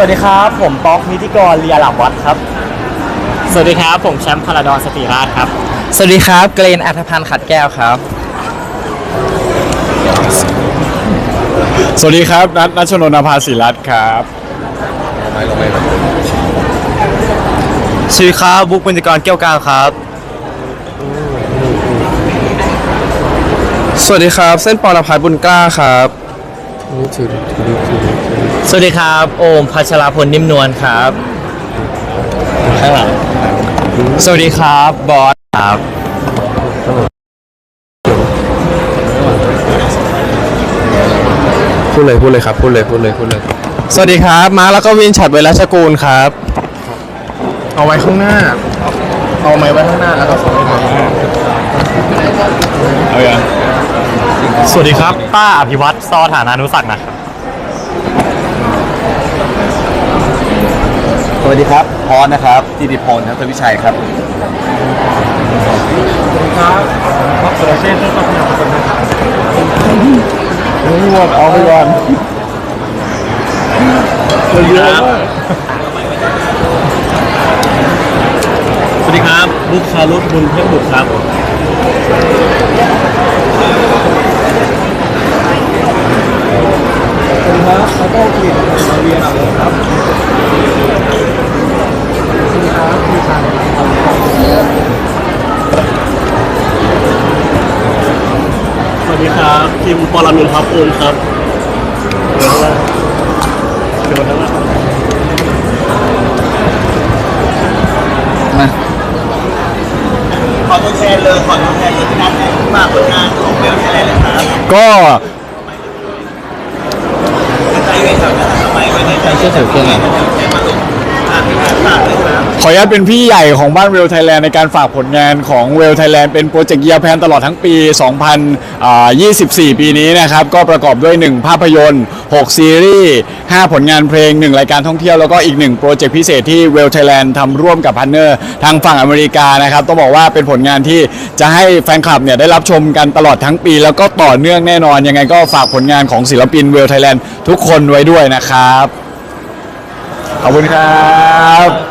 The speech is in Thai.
วัสดีครับ ผมป๊อกนิติกรเรียหลับวัดครับ สวัสดีครับ ผมแชมป์พาราดอนสติราชครับ สวัสดีครับ เกรนอัธพันธ์ขัดแก้วครับ สวัสดีครับ นัทนัชนนภาศิรัตน์ครับ สวัสดีครับบุ๊กเป็นกรเกี้ยวกาวครับ สวัสดีครับ เส้นปอลพัฒน์บุญกล้าครับ สวัสดีครับ โอมพัชรพลนิ่มนวลครับ ข้างหลัง สวัสดีครับ บอสครับ พูดเลยพูดเลยครับพูดเลยพูดเลยพูดเลยสวัสดีครับ มาร์คแล้วก็วินฉัดเวลชกูลครับ เอาไว้ข้างหน้า เอาไม้ไว้ข้างหน้าแล้วก็ส่งให้ผมเอาอย่างสวัสดีครับป้าอภิวัตร ซอฐานานุสักดิ์นะครับสวัสดีครับพรนะครับจิติพลทัศวิชัยครับหมดเอาไปก่อนสวัสดีครับ บุ๊กชาลุตบุญเพ่งบุตรครับ ครับทีมปรมินทร์พับปูนครับเดี๋ยวนะเดี๋ยวนะขอตัวแทนเลยขอตัวแทนเลยที่นัดให้ฝากผลงานของเบลไทยแลนด์เลยครับก็ใช้เวทแบบนั้นทำไมไม่ได้ใช้เชื่อถือเครื่อง ขออนุญาตเป็นพี่ใหญ่ของบ้านเวลไทยแลนด์ในการฝากผลงานของเวลไทยแลนด์เป็นโปรเจกต์เยียแพนตลอดทั้งปี 2024 ปีนี้นะครับ ก็ประกอบด้วย 1 ภาพยนตร์ 6 ซีรีส์ 5 ผลงานเพลง 1 รายการท่องเที่ยว แล้วก็อีก 1 โปรเจกต์พิเศษที่เวลไทยแลนด์ทำร่วมกับพันเนอร์ทางฝั่งอเมริกานะครับ ต้องบอกว่าเป็นผลงานที่จะให้แฟนคลับเนี่ยได้รับชมกันตลอดทั้งปี แล้วก็ต่อเนื่องแน่นอนยังไงก็ฝากผลงานของศิลปินเวลไทยแลนด์ทุกคนไว้ด้วยนะครับขอบคุณครับ